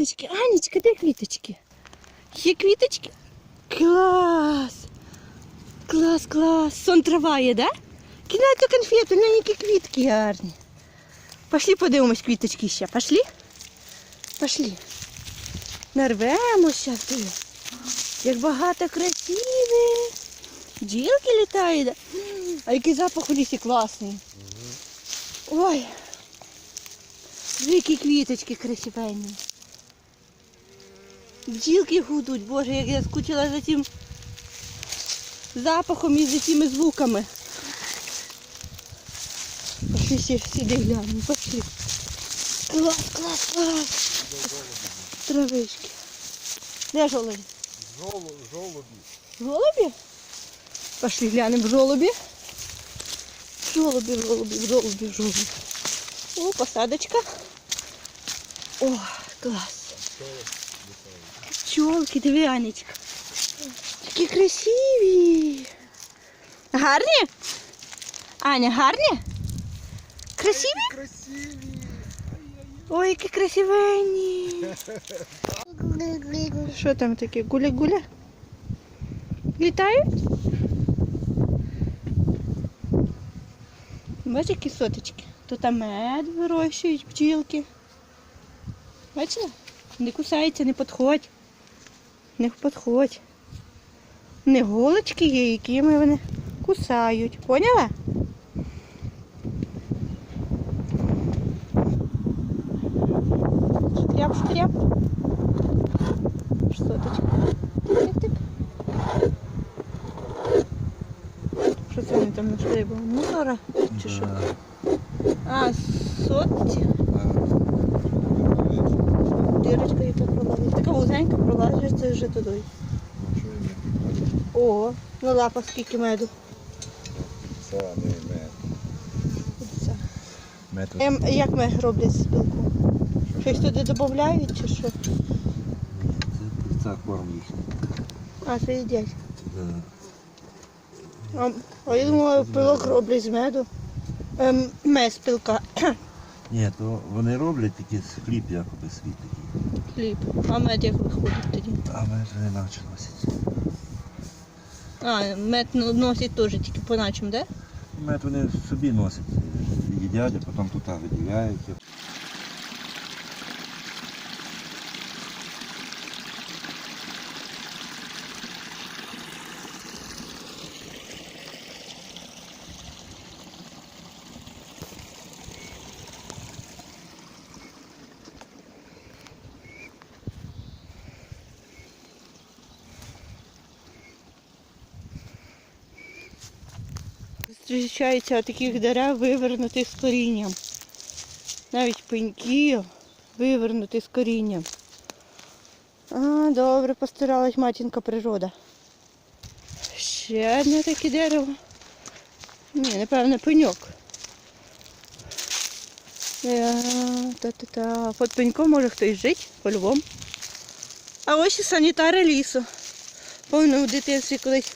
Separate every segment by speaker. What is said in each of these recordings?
Speaker 1: квіточки. Анечка, де квіточки? Є квіточки? Клас! Клас, клас. Сон трава є, да? Кидайте конфету, на які квітки гарні. Пошли подивимось квіточки ще. Пошли? Пошли. Нарвемо зараз. диви. Як багато красивих. Бджілки літають. А який запах у лісі класний. Ой. Які квіточки красивенні. Бджілки гудуть, боже, як я скучила за цим запахом і за цими звуками. Пошли ще сюди глянемо, пошли. Клас, клас, клас. Травички. Де жолоді?
Speaker 2: Жолу, жолобі.
Speaker 1: Голубі? Пошли глянемо в жолобі. Жолобі, жолобі, жолобі, жолобі. О, посадочка. О, клас. Пчолки, диви, Анечка. Такі красиві. Гарні? Аня, гарні? Красиві?
Speaker 2: Красиві.
Speaker 1: Ой, які красивенні. Що там таке? Гуля-гуля? Літають? Бачиш, які соточки? Тут там мед вирощують пчілки. Бачила? Не кусаються, не підходь. Не підходь. Не голочки є, якими вони кусають. Поняла? Шкряп, шкряп. Соточка. Тик-тик. Що це вони там знайшли? Бо Мусора чи що? А, сотці. Дірочка яка пролазить. Така вузенька пролазить, це вже туди. О, на лапах скільки меду.
Speaker 2: Це не мед. Мед.
Speaker 1: Ем, як ми роблять спілку? Щось туди додають чи що?
Speaker 3: Це корм їхній.
Speaker 1: А, це їдять. А, а я думала, пилок роблять з меду. Ем, мед з пилка.
Speaker 3: Ні, то вони роблять такий хліб, якоби свій такий.
Speaker 1: Хліб. А мед як виходить тоді?
Speaker 3: А мед наче носять.
Speaker 1: А, мед ну- носять теж тільки по начам, де?
Speaker 3: Мед вони собі носять, їдять, а потім тут виділяють.
Speaker 1: Зустрічаються таких дерев вивернутих з корінням. Навіть пеньків вивернути з корінням. А, добре постаралась матінка природа. Ще одне таке дерево. Ні, напевно, пеньок. Е, Та-та-та. Під пеньком може хтось жить, по-любому. А ось і санітари лісу. Повно в дитинстві колись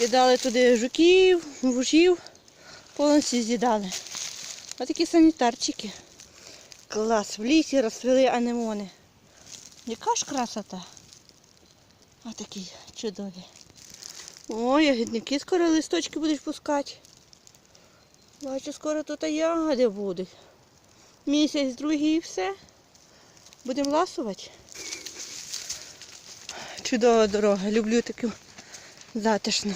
Speaker 1: Кидали туди жуків, вужів, повністю з'їдали. Ось такі санітарчики. Клас, в лісі розцвіли анемони. Яка ж красота? Ось такі чудові. Ой, ягідники скоро листочки будеш пускати. Бачу, скоро тут ягоди будуть. Місяць, другий і все. Будемо ласувати. Чудова дорога. Люблю таку затишну,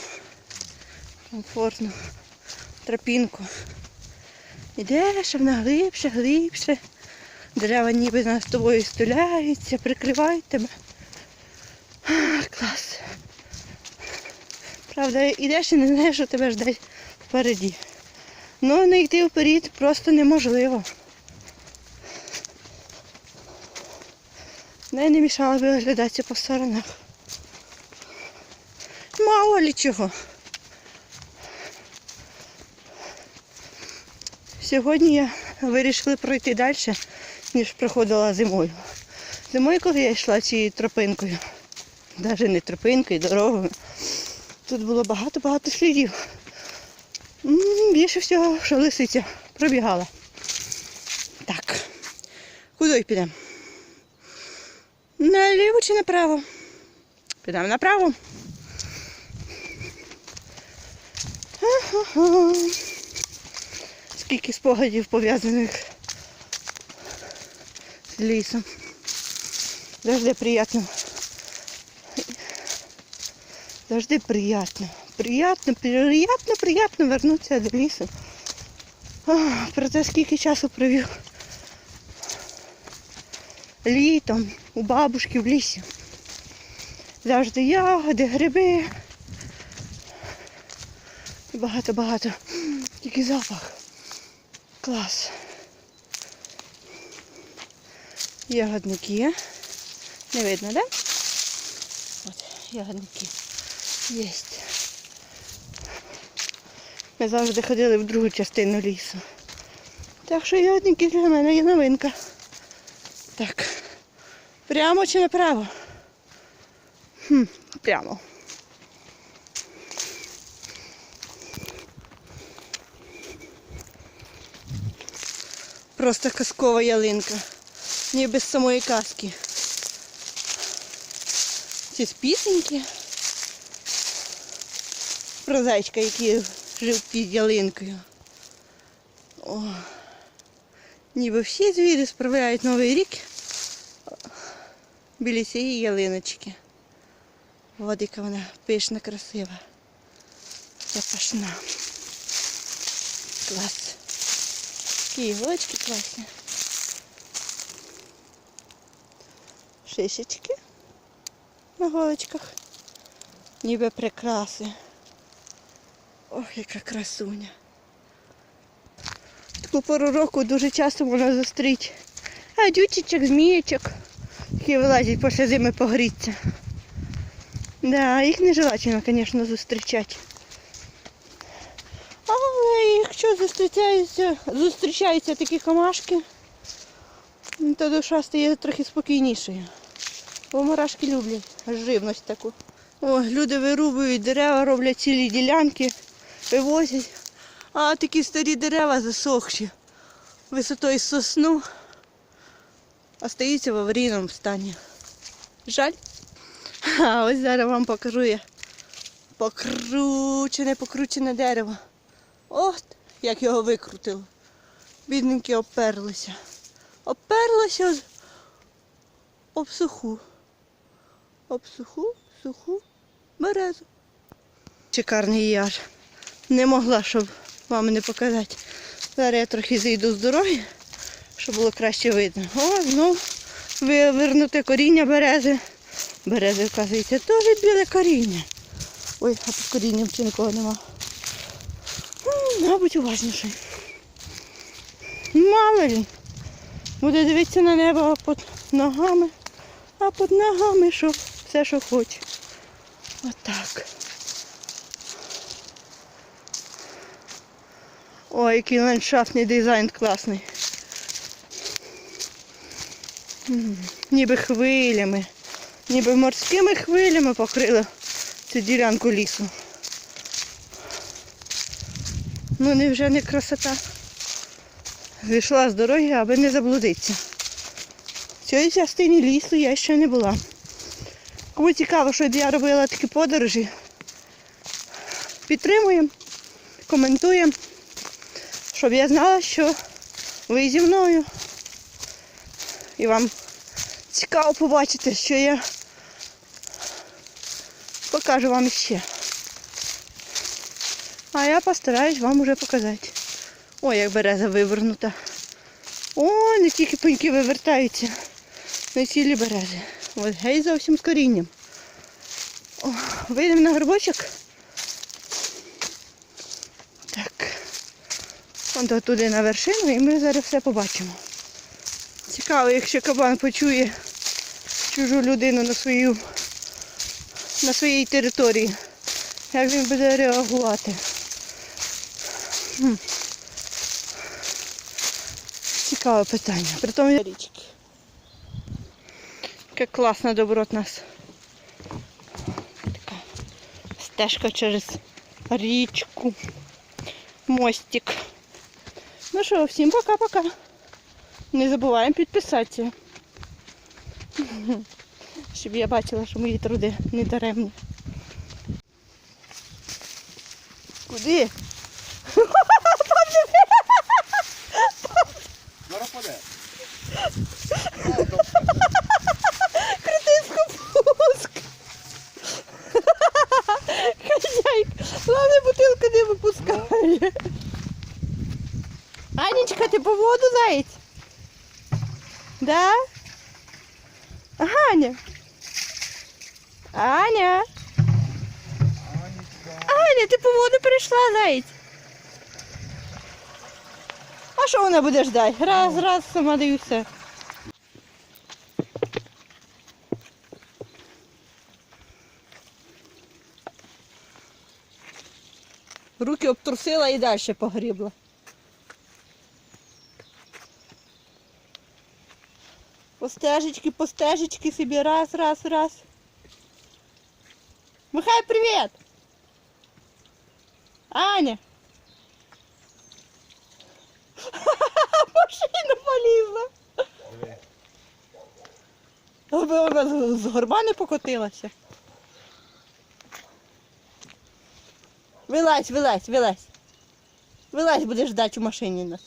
Speaker 1: комфортну тропінку. Ідеш вона глибше, глибше. Дерева ніби над тобою стуляються, прикривають тебе. А, клас. Правда, ідеш і не знаєш, що тебе жде впереді. Ну, не йти вперед просто неможливо. Не, не мішало виглядатися по сторонах. Ли чого. Сьогодні я вирішила пройти далі, ніж проходила зимою. Зимою, коли я йшла цією тропинкою, навіть не тропинкою, дорогою, тут було багато-багато слідів. Більше всього, що лисиця пробігала. Так, куди підемо? Наліво чи направо? Підемо направо. Скільки спогадів пов'язаних з лісом. Завжди приємно. Завжди приємно. Приємно, приємно, приємно вернутися до лісу. Проте скільки часу провів літом у бабушки в лісі. Завжди ягоди, гриби. І багато-багато. Тільки запах. Клас. Ягодники. Не видно, да? От, ягодники. Єсть. Ми завжди ходили в другу частину лісу. Так що ягодники для мене є новинка. Так. Прямо чи направо? Хм, прямо. Просто казкова ялинка. Ніби з самої казки. Ці з пісеньки. Про зайчика, який жив під ялинкою. О. Ніби всі звірі справляють новий рік біля цієї ялиночки. От яка вона пишна, красива. Запашна. Клас. Такі іголочки класні. Шишечки на голочках. Ніби прикраси. Ох, яка красуня. Таку пору року дуже часто можна зустріти гадючечок, змієчок, які вилазять після зими погріться. Да, їх нежелательно, звісно, зустрічати. Зустрічаються, зустрічаються такі комашки, то душа стає трохи спокійнішою. Бо мурашки люблять живність таку. О, люди вирубують дерева, роблять цілі ділянки, вивозять. А такі старі дерева засохші, висотою сосну, остаються в аварійному стані. Жаль. А ось зараз вам покажу я покручене, покручене дерево. От, як його викрутило. Бідненькі оперлися. Оперлося об- суху. Об суху, суху березу. Шикарний яр. Не могла, щоб вам не показати. Зараз я трохи зійду з дороги, щоб було краще видно. О, знов вивернуте коріння берези. Берези, вказується, теж біле коріння. Ой, а під корінням чи нікого нема. Мабуть, уважніший. Мало ли. Буде дивитися на небо під ногами, а під ногами що, все, що хоче. Отак. Ой, який ландшафтний дизайн класний. Ніби хвилями, ніби морськими хвилями покрили цю ділянку лісу. Ну невже не красота? Зійшла з дороги, аби не заблудитися. В цій частині лісу я ще не була. Кому цікаво, що я робила такі подорожі, підтримуємо, коментуємо, щоб я знала, що ви зі мною. І вам цікаво побачити, що я покажу вам ще. А я постараюсь вам уже показати. Ой, як береза вивернута. О, не тільки пеньки вивертаються, не цілі берези. Ось гей зовсім з корінням. Вийдемо на горбочок. Так. Вон туди на вершину і ми зараз все побачимо. Цікаво, якщо кабан почує чужу людину на свою на своїй території. Як він буде реагувати? Цікаве питання. Притом річки. Яка класна доброт нас. Така стежка через річку. Мостик. Ну що, всім пока-пока. Не забуваємо підписатися. Щоб я бачила, що мої труди не даремні. Куди? Анечка, ти по воду заєць? Да? Аня. Аня. Аня, ти по воду перейшла, заєць. А що вона буде ждати? Раз, раз, сама даюся. Руки обтрусила і далі погрібла. По стежечки, по стежечки собі раз, раз, раз. Михай, привіт! Аня! Машина полізла. Аби вона з- з горба не покотилася. Вилазь, вилазь, вилазь. Вилазь, будеш ждати у машині нас.